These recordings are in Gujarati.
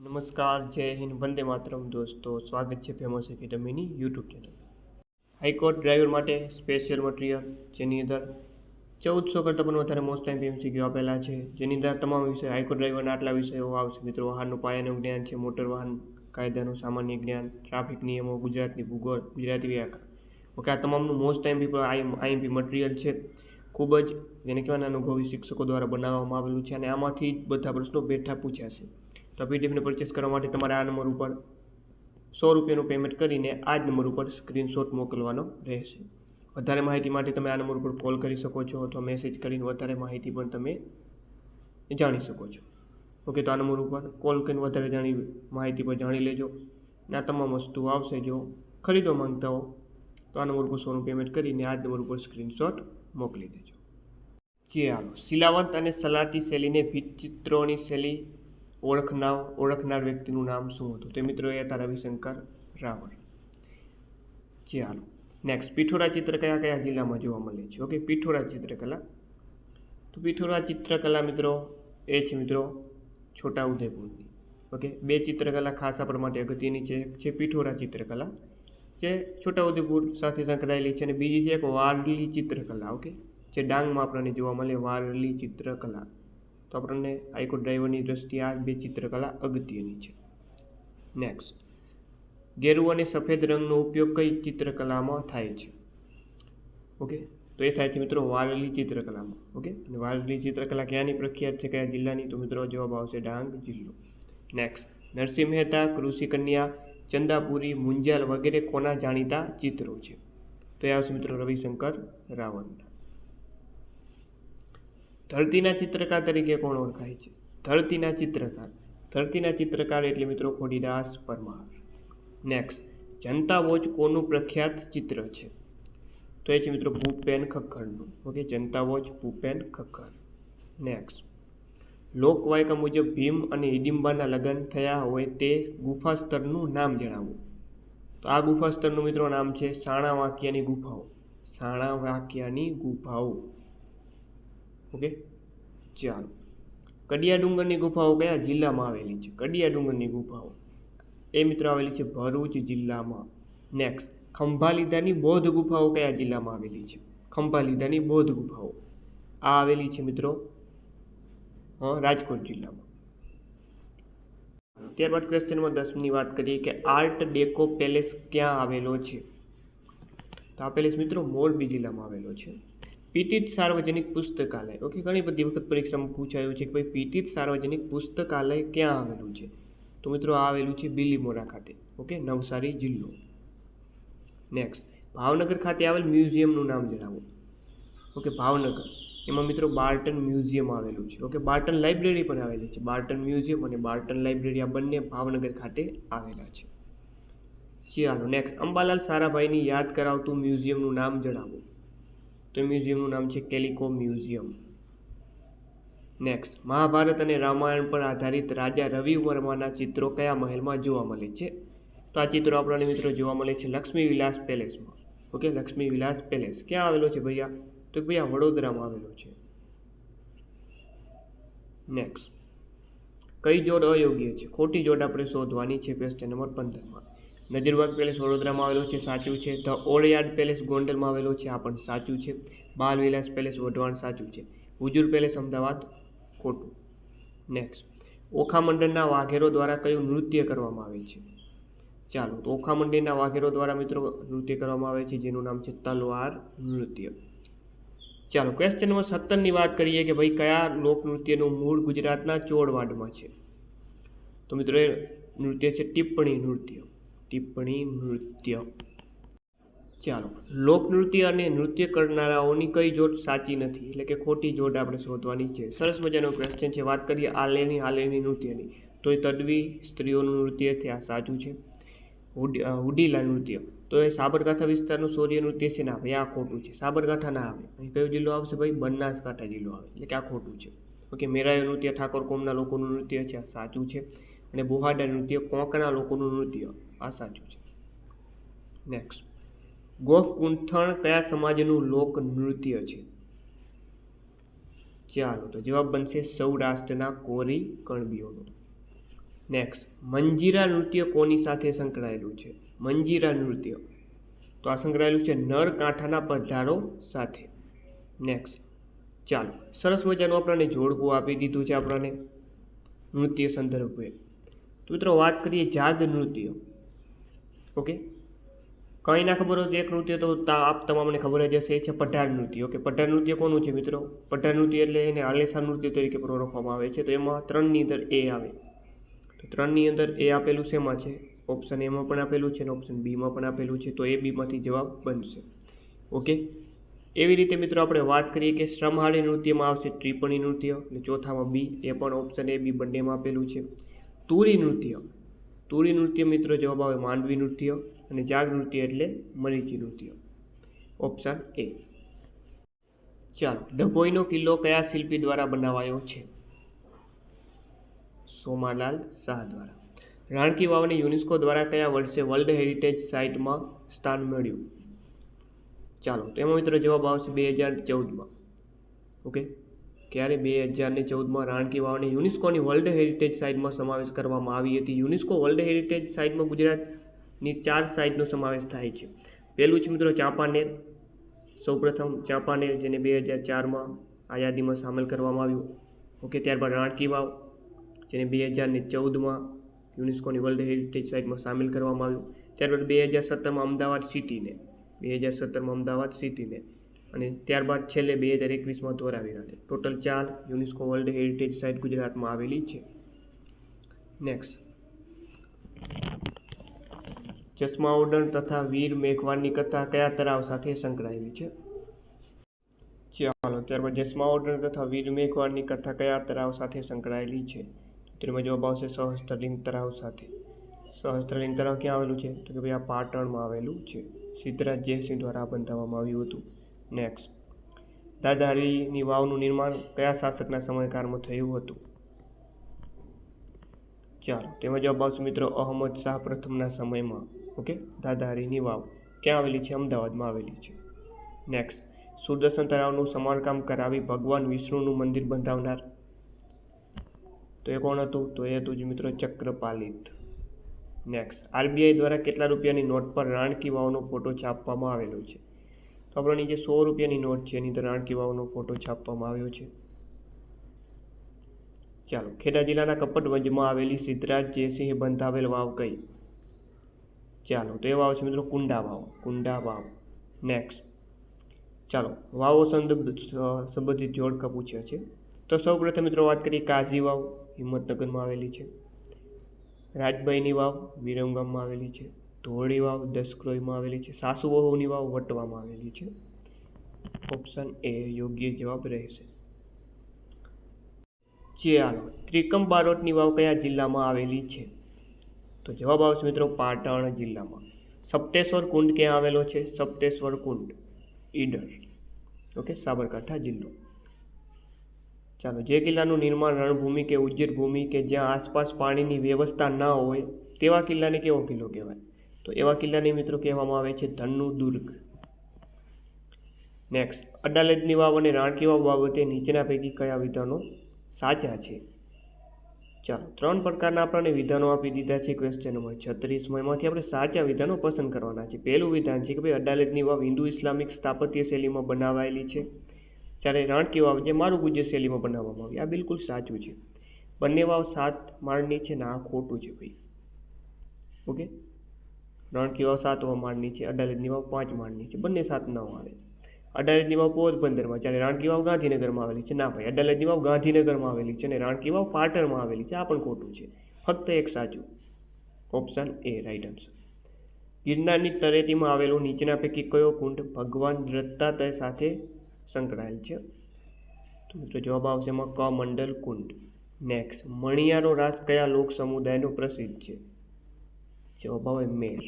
નમસ્કાર, જય હિન્દ, વંદે માતરમ દોસ્તો. સ્વાગત છે famous એકેડમીની YouTube channel. High court driver માટે સ્પેશિયલ મટીરિયલ, જેની અંદર ચૌદસો કરતાં પણ વધારે મોસ્ટ ટાઈમ પીએમસીક્યુ આપેલા છે. જેની અંદર તમામ વિષય, હાઈકોર્ટ ડ્રાઈવરના આટલા વિષયો આવશે. મિત્રો, વાહનનું પાયાનું જ્ઞાન છે, મોટર વાહન કાયદાનું સામાન્ય જ્ઞાન ટ્રાફિક નિયમો, ગુજરાતની ભૂગોળ, ગુજરાતી વ્યાકરણ. ઓકે, આ તમામનું મોસ્ટ ટાઈમ આઈએમપી મટીરિયલ છે. ખૂબ જ, જેને કહેવાય અનુભવી શિક્ષકો દ્વારા બનાવવામાં આવેલું છે અને આમાંથી જ બધા પ્રશ્નો બેઠા પૂછ્યા છે. તો પીડીએફને પરચેસ કરવા માટે તમારે આ નંબર ઉપર સો રૂપિયાનું પેમેન્ટ કરીને આ જ નંબર ઉપર સ્ક્રીનશોટ મોકલવાનો રહેશે. વધારે માહિતી માટે તમે આ નંબર ઉપર કોલ કરી શકો છો અથવા મેસેજ કરીને વધારે માહિતી પણ તમે જાણી શકો છો. ઓકે તો આ નંબર ઉપર કોલ કરીને વધારે જાણી માહિતી પર જાણી લેજો. આ તમામ વસ્તુઓ આવશે જો ખરીદવા માંગતા હો, તો આ નંબર ઉપર સોનું પેમેન્ટ કરીને આ જ નંબર ઉપર સ્ક્રીનશોટ મોકલી દેજો. જી હાલો, શિલાવંત અને સલાટી શૈલીને વિચિત્રોની શૈલી ઓળખનાર ઓળખનાર વ્યક્તિનું નામ શું હતું? તે મિત્રો એ હતા રવિશંકર રાવળ ચાલો નેક્સ્ટ પિઠોરા ચિત્ર કયા કયા જિલ્લામાં જોવા મળે છે? ઓકે પિઠોરા ચિત્રકલા. તો પિઠોરા ચિત્રકલા મિત્રો, એ છે મિત્રો છોટાઉદેપુરની ઓકે બે ચિત્રકલા ખાસ આપણા માટે અગત્યની છે. એક છે પિઠોરા ચિત્રકલા, જે છોટાઉદેપુર સાથે સંકળાયેલી છે અને બીજી છે એક વારલી ચિત્રકલા. ઓકે જે ડાંગમાં આપણને જોવા મળે વારલી ચિત્રકલા. તો આપણને આઈકો ડ્રાઈવરની દ્રષ્ટિએ આ બે ચિત્રકલા અગત્યની છે. નેક્સ્ટ ગેરુ અને સફેદ રંગનો ઉપયોગ કઈ ચિત્રકલામાં થાય છે? ઓકે તો એ થાય છે મિત્રો વારલી ચિત્રકલામાં. ઓકે અને વારલી ચિત્રકલા ક્યાંની પ્રખ્યાત છે કયા જિલ્લાની? તો મિત્રો જવાબ આવશે ડાંગ જિલ્લો. નેક્સ્ટ નરસિંહ મહેતા, કૃષિ કન્યા, ચંદાપુરી, મુંજાલ વગેરે કોના જાણીતા ચિત્રો છે? તો એ આવશે મિત્રો રવિશંકર રાવણના ધરતીના ચિત્રકાર તરીકે કોણ ઓળખાય છે? ધરતીના ચિત્રકાર. ધરતીના ચિત્રકાર એટલે મિત્રો ખોડીદાસ પરમાર. નેક્સ્ટ જનતા વોચ કોનું પ્રખ્યાત ચિત્ર છે? તો એ છે મિત્રો ભૂપેન ખક્કડનું ઓકે જનતા વોચ ભૂપેન ખક્કર. નેક્સ્ટ લોકવાયકા મુજબ ભીમ અને હિડિંબાના લગ્ન થયા હોય તે ગુફા સ્તરનું નામ જણાવો. તો આ ગુફા સ્તરનું મિત્રો નામ છે સાણા વાંકિયાની ગુફાઓ. સાણા વાંકિયાની ગુફાઓ. ઓકે ચાલો. કડિયા ડુંગરની ગુફાઓ કયા જિલ્લામાં આવેલી છે? કડિયા ડુંગરની ગુફાઓ. એ મિત્રો આવેલી છે ભરૂચ જિલ્લામાં. નેક્સ્ટ ખંભાલીધાની બૌદ્ધ ગુફાઓ કયા જિલ્લામાં આવેલી છે? ખંભાલીધાની બૌદ્ધ ગુફાઓ. આ આવેલી છે મિત્રો રાજકોટ જિલ્લામાં. ત્યારબાદ ક્વેશ્ચનમાં દસની વાત કરીએ કે આર્ટ ડેકો પેલેસ ક્યાં આવેલો છે? તો આ પેલેસ મિત્રો મોરબી જિલ્લામાં આવેલો છે. પીટીત સાર્વજનિક પુસ્તકાલય. ઓકે ઘણી બધી વખત પરીક્ષામાં પૂછાયું છે કે ભાઈ પીટીત સાર્વજનિક પુસ્તકાલય ક્યાં આવેલું છે? તો મિત્રો આ આવેલું છે બિલીમોરા ખાતે. ઓકે નવસારી જિલ્લો. નેક્સ્ટ ભાવનગર ખાતે આવેલ મ્યુઝિયમનું નામ જણાવો. ઓકે ભાવનગર. એમાં મિત્રો બાર્ટન મ્યુઝિયમ આવેલું છે. ઓકે બાર્ટન લાઇબ્રેરી પણ આવેલી છે. બાર્ટન મ્યુઝિયમ અને બાર્ટન લાઇબ્રેરી આ બંને ભાવનગર ખાતે આવેલા છે. ચાલો નેક્સ્ટ અંબાલાલ સારાભાઈની યાદ કરાવતું મ્યુઝિયમનું નામ જણાવો. તો મ્યુઝિયમનું નામ છે કેલિકો મ્યુઝિયમ. નેક્સ્ટ મહાભારત અને રામાયણ પર આધારિત રાજા રવિ વર્માના ચિત્રો કયા મહેલમાં જોવા મળે છે? તો આ ચિત્રો આપણને મિત્રો જોવા મળે છે Lakshmi Vilas પેલેસમાં. Okay, Lakshmi Vilas palace. ક્યાં આવેલો છે ભૈયા? તો ભૈયા વડોદરામાં આવેલો છે. નેક્સ્ટ કઈ જોડ અયોગ્ય છે? ખોટી જોડ આપણે શોધવાની છે ક્વેશ્ચન નંબર પંદરમાં. નજરબાગ પેલેસ વડોદરામાં આવેલો છે, સાચું છે. ધ ઓળયાર્ડ પેલેસ ગોંડલમાં આવેલો છે, આ પણ સાચું છે. બાલ વિલાસ પેલેસ વઢવાણ સાચું છે. હુજુર પેલેસ અમદાવાદ ખોટું. નેક્સ્ટ ઓખા મંડળના વાઘેરો દ્વારા કયું નૃત્ય કરવામાં આવે છે? ચાલો, તો ઓખા મંડળના વાઘેરો દ્વારા મિત્રો નૃત્ય કરવામાં આવે છે, જેનું નામ છે તલવાર નૃત્ય. ચાલો ક્વેશ્ચન નંબર સત્તરની વાત કરીએ કે ભાઈ કયા લોકનૃત્યનું મૂળ ગુજરાતના ચોળવાડમાં છે? તો મિત્રો, એ નૃત્ય છે ટિપ્પણી નૃત્ય. ટિપ્પણી નૃત્ય. ચાલો, લોકનૃત્ય અને નૃત્ય કરનારાઓની કઈ જોડ સાચી નથી, એટલે કે ખોટી જોડ આપણે શોધવાની છે. સરસ મજાનો ક્વેશ્ચન છે. વાત કરીએ આલેની આલેની નૃત્યની. તો એ તડવી સ્ત્રીઓનું નૃત્ય છે, આ સાચું છે. હુડીલા નૃત્ય. તો એ સાબરકાંઠા વિસ્તારનું સૌર્ય નૃત્ય છે ના ભાઈ આ ખોટું છે. સાબરકાંઠા ના આવે. અહીં કયો જિલ્લો આવશે ભાઈ? બનાસકાંઠા જિલ્લો આવે. એટલે કે આ ખોટું છે. ઓકે, મેરાયો નૃત્ય, ઠાકોર કોમના લોકોનું નૃત્ય છે, આ સાચું છે. અને બોહાડા નૃત્ય, કોંકણા લોકોનું નૃત્ય. આ સાચું છે. નેક્સ્ટ ગોફ કુંથણ કયા સમાજનું લોક નૃત્ય છે? ચાલો તો જવાબ બનશે સૌરાષ્ટ્રના કોરી કણબીઓનો. નેક્સ્ટ મંજીરા નૃત્ય કોની સાથે સંકળાયેલું છે? મંજીરા નૃત્ય. તો આ સંકળાયેલું છે નર કાંઠાના પધારો સાથે. નેક્સ્ટ ચાલો, સરસ મજાનું આપણને જોડકું આપી દીધું છે આપણને. નૃત્ય સંદર્ભે. તો મિત્રો વાત કરીએ જાગ નૃત્ય. ઓકે કંઈ ના ખબર હોય એક નૃત્ય તો આપ તમામને ખબર જ હશે, એ છે પઢાર નૃત્ય. ઓકે પઢાર નૃત્ય કોનું છે મિત્રો? પઢાર નૃત્ય એટલે એને આલેસા નૃત્ય તરીકે પણ ઓળખવામાં આવે છે. તો એમાં ત્રણની અંદર એ આવે. તો ત્રણની અંદર એ આપેલું શેમાં છે? ઓપ્શન એમાં પણ આપેલું છે અને ઓપ્શન બીમાં પણ આપેલું છે. તો એ બીમાંથી જવાબ બનશે. ઓકે એવી રીતે મિત્રો આપણે વાત કરીએ કે શ્રમહાળી નૃત્યમાં આવશે ત્રિપણી નૃત્ય અને ચોથામાં બી એ પણ ઓપ્શન એ બી બંનેમાં આપેલું છે. તુરી નૃત્ય. તુરી નૃત્ય મિત્રો જવાબ આવે માંડવી નૃત્ય અને જાગ નૃત્ય એટલે મરીચી નૃત્ય. ઓપ્શન એ ચાલો, ડભોઈનો કિલ્લો કયા શિલ્પી દ્વારા બનાવાયો છે? સોમાલાલ શાહ દ્વારા. રાણકી વાવને યુનેસ્કો દ્વારા કયા વર્ષે વર્લ્ડ હેરિટેજ સાઇટમાં સ્થાન મળ્યું ચાલો, તો એમાં મિત્રો જવાબ આવશે બે હજાર ચૌદમાં. ઓકે ક્યારે બે હજાર ને ચૌદમાં રાણકી વાવને યુનેસ્કોની વર્લ્ડ હેરિટેજ સાઇટમાં સમાવેશ કરવામાં આવી હતી. યુનેસ્કો વર્લ્ડ હેરિટેજ સાઇટમાં ગુજરાતની ચાર સાઇટનો સમાવેશ થાય છે. પહેલું છે મિત્રો ચાંપાનેર સૌપ્રથમ ચાંપાનેર જેને બે હજાર ચારમાં આ યાદીમાં સામેલ કરવામાં આવ્યું. ઓકે, ત્યારબાદ રાણકી વાવ, જેને બે હજાર ને ચૌદમાં યુનેસ્કોની વર્લ્ડ હેરિટેજ સાઇટમાં સામેલ કરવામાં આવ્યું. ત્યારબાદ બે હજાર સત્તરમાં અમદાવાદ સિટીને. બે હજાર સત્તરમાં અમદાવાદ સિટીને. અને ત્યારબાદ છેલ્લે બે હજાર એકવીસમાં ધોરાવી ધોરાવીરાને ટોટલ ચાર યુનેસ્કો વર્લ્ડ હેરિટેજ સાઇટ ગુજરાતમાં આવેલી છે. નેક્સ્ટ ચશ્મા ઓડણ તથા વીર મેઘવાનની કથા કયા તરાવ સાથે સંકળાયેલી છે? ચાલો, ત્યારબાદ ચશ્મા ઓડણ તથા વીર મેઘવાનની કથા કયા તરાવ સાથે સંકળાયેલી છે? તેમાં જવાબ આવશે સહસ્ત્રલિંગ તરાવ સાથે. સહસ્ત્રલિંગ તરાવ ક્યાં આવેલું છે? તો કે ભાઈ આ પાટણમાં આવેલું છે. સિદ્ધરાજ જયસિંહ દ્વારા બંધાવવામાં આવ્યું હતું. નેક્સ્ટ દાદાહરીની વાવનું નિર્માણ કયા શાસકના સમયકાળમાં થયું હતું? ચાલો, તેમાં જવાબ આવશે મિત્રો અહમદ શાહ પ્રથમના સમયમાં. ઓકે દાદાહરીની વાવ. ક્યાં આવેલી છે? અમદાવાદમાં આવેલી છે. નેક્સ્ટ સુદર્શન તળાવનું સમારકામ કરાવી ભગવાન વિષ્ણુનું મંદિર બંધાવનાર. તો એ કોણ હતું? તો એ હતું જ મિત્રો ચક્રપાલિત. નેક્સ્ટ આરબીઆઈ દ્વારા કેટલા રૂપિયાની નોટ પર રાણકી વાવનો ફોટો છાપવામાં આવેલો છે? તો આપણાની જે સો રૂપિયાની નોટ છે, એની અંદર રાણકી વાવનો ફોટો છાપવામાં આવ્યો છે. ચાલો, ખેડા જિલ્લાના કપટવંજમાં આવેલી સિદ્ધરાજ જયસિંહે બંધાવેલ વાવ કઈ? ચાલો, તો એ વાવ છે મિત્રો કુંડા વાવ કુંડા વાવ. નેક્સ્ટ ચાલો, વાવો સંબંધિત જોડકા પૂછ્યા છે. તો સૌપ્રથમ મિત્રો વાત કરીએ કાઝી વાવ, હિંમતનગરમાં આવેલી છે. રાજભાઈની વાવ, વિરમગામમાં આવેલી છે. ધોળી વાવ દસક્રોઈમાં આવેલી છે. સાસુ વહુની વાવ વટવામાં આવેલી છે. ઓપ્શન એ યોગ્ય જવાબ રહેશે. ચાલો ત્રિકમ બારોટની વાવ કયા જિલ્લામાં આવેલી છે? તો જવાબ આવશે મિત્રો પાટણ જિલ્લામાં. સપ્તેશ્વર કુંડ ક્યાં આવેલો છે? સપ્તેશ્વર કુંડ, ઈડર. ઓકે, સાબરકાંઠા જિલ્લો. ચાલો, જે કિલ્લાનું નિર્માણ રણભૂમિ કે ઉજ્જર ભૂમિ કે જ્યાં આસપાસ પાણીની વ્યવસ્થા ના હોય, તેવા કિલ્લાને કેવો કિલ્લો કહેવાય? તો એવા કિલ્લાને મિત્રો કહેવામાં આવે છે ધનુ દુર્ગ. નેક્સ્ટ અડાલજની વાવ અને રાણકી વાવ બાબતે નીચેના પૈકી કયા વિધાનો સાચા છે? ચાલો, ત્રણ પ્રકારના આપણને વિધાનો આપી દીધા છે ક્વેશ્ચન નંબર છત્રીસમાં. એમાંથી આપણે સાચા વિધાનો પસંદ કરવાના છે. પહેલું વિધાન છે કે ભાઈ અડાલજની વાવ હિન્દુ ઇસ્લામિક સ્થાપત્ય શૈલીમાં બનાવાયેલી છે. જ્યારે રાણકી વાવ જે મારું ગુજર શૈલીમાં બનાવવામાં આવી આ બિલકુલ સાચું છે. બંને વાવ સાત માળની છે ને આ ખોટું છે ભાઈ. ઓકે રાણકી વાવ સાત માળની છે અડાલજની વાવ પાંચ માળની છે, બંને સાત ન આવે અડાલજની વાવ પોરબંદરમાં જ્યારે રાણકી વાવ ગાંધીનગરમાં આવેલી છે. ના ભાઈ અડાલજની વાવ ગાંધીનગરમાં આવેલી છે, અને રાણકી વાવ પાટણમાં આવેલી છે. આ પણ ખોટું છે. ફક્ત એક સાચું. ઓપ્શન એ રાઈટ આન્સર ગિરનારની તળેટીમાં આવેલું નીચેના પૈકી કયો કુંડ ભગવાન દત્તાત્રેય સાથે સંકળાયેલ છે? તો મિત્રો જવાબ આવશે એમાં કમંડલ કુંડ. નેક્સ્ટ મણિયારો રાસ કયા લોક સમુદાયનો પ્રસિદ્ધ છે? જવાબ મેર.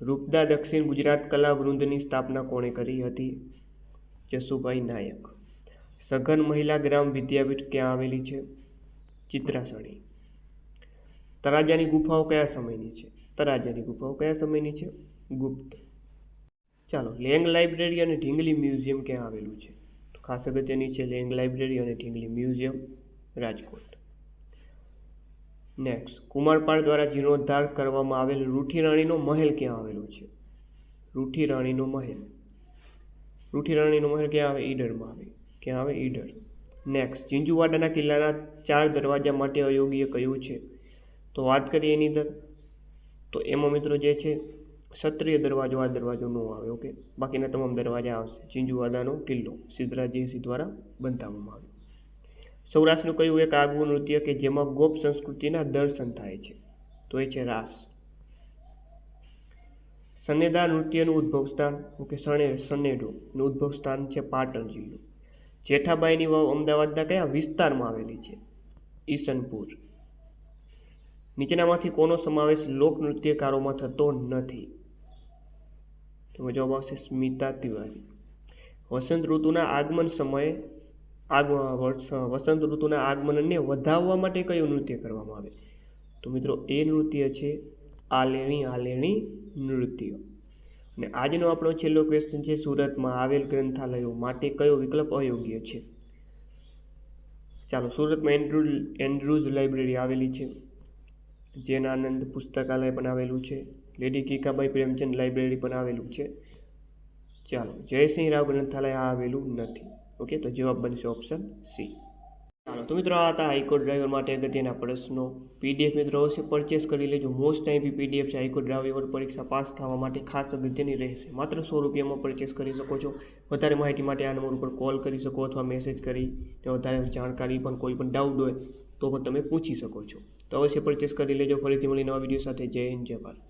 રૂપદા દક્ષિણ ગુજરાત કલા વૃંદની સ્થાપના કોણે કરી હતી? જસુભાઈ નાયક. સઘન મહિલા ગ્રામ વિદ્યાપીઠ ક્યાં આવેલી છે? ચિત્રાસણી. તરાજાની ગુફાઓ કયા સમયની છે? તરાજાની ગુફાઓ કયા સમયની છે? ગુપ્ત. ચાલો, લેંગ લાઇબ્રેરી અને ઢીંગલી મ્યુઝિયમ ક્યાં આવેલું છે? ખાસ અગત્યની છે લેંગ લાઇબ્રેરી અને ઢીંગલી મ્યુઝિયમ, રાજકોટ. નેક્સ્ટ કુમારપાળ દ્વારા જીર્ણોદ્ધાર કરવામાં આવેલ રૂઠી મહેલ ક્યાં આવેલો છે? રૂઠી મહેલ. રૂઠી મહેલ ક્યાં આવે? ઈડરમાં આવે. ક્યાં આવે? ઈડર. નેક્સ્ટ ચિંજુવાડાના કિલ્લાના ચાર દરવાજા માટે અયોગ્ય કયું છે? તો વાત કરીએ એની અંદર. તો એમાં મિત્રો જે છે, ક્ષત્રિય દરવાજો, આ દરવાજો ન આવે ઓકે બાકીના તમામ દરવાજા આવશે. ચિંજુવાડાનો કિલ્લો સિદ્ધરાજ દ્વારા બંધાવવામાં આવ્યો સૌરાષ્ટ્રનું કયું એક આગવું નૃત્ય કે જેમાં ગોપ સંસ્કૃતિના દર્શન થાય છે? તો એ છે રાસ. સનેદા નૃત્યનું ઉદ્ભવ સ્થાન કે સણે સનેડોનું ઉદ્ભવ સ્થાન છે પાટણ જિલ્લો. જેઠાબાઈની વાવ અમદાવાદના કયા વિસ્તારમાં આવેલી છે? ઈસનપુર. નીચેનામાંથી કોનો સમાવેશ લોકનૃત્યકારોમાં થતો નથી? તો જવાબ આવશે સ્મિતા તિવારી. વસંત ઋતુના આગમન સમયે આગ વસંત ઋતુના આગમનને વધાવવા માટે કયું નૃત્ય કરવામાં આવે? તો મિત્રો, એ નૃત્ય છે આલેણી આલેણી નૃત્ય. અને આજનો આપણો છેલ્લો ક્વેશ્ચન છે, સુરતમાં આવેલ ગ્રંથાલયો માટે કયો વિકલ્પ અયોગ્ય છે? ચાલો, સુરતમાં એન્ડ્રુ એન્ડ્રુઝ લાઇબ્રેરી આવેલી છે, જૈન આનંદ પુસ્તકાલય પણ આવેલું છે, લેડી કીકાબાઈ પ્રેમચંદ લાઇબ્રેરી પણ આવેલું છે. ચાલો, જયસિંહ રાવ ગ્રંથાલય આવેલું નથી. ઓકે તો જવાબ બનશે ઓપ્શન સી ચાલો, તો મિત્રો, આ હતા હાઈકોર્ટ ડ્રાઈવર માટે અગત્યના પ્રશ્નો. પીડીએફ મિત્રો, અવશ્ય પરચેસ કરી લેજો. મોસ્ટ ટાઈમ પીડીએફ છે. હાઈકોર્ટ ડ્રાઈવર પરીક્ષા પાસ થવા માટે ખાસ અગત્યની રહેશે. માત્ર સો રૂપિયામાં પરચેસ કરી શકો છો. વધારે માહિતી માટે આ નંબર ઉપર કોલ કરી શકો અથવા મેસેજ કરી. તો વધારે જાણકારી પણ કોઈ પણ ડાઉટ હોય, તો પણ તમે પૂછી શકો છો. તો અવશ્ય પરચેસ કરી લેજો. ફરીથી મળી નવા વીડિયો સાથે. જય હિન્દ, જય ભારત.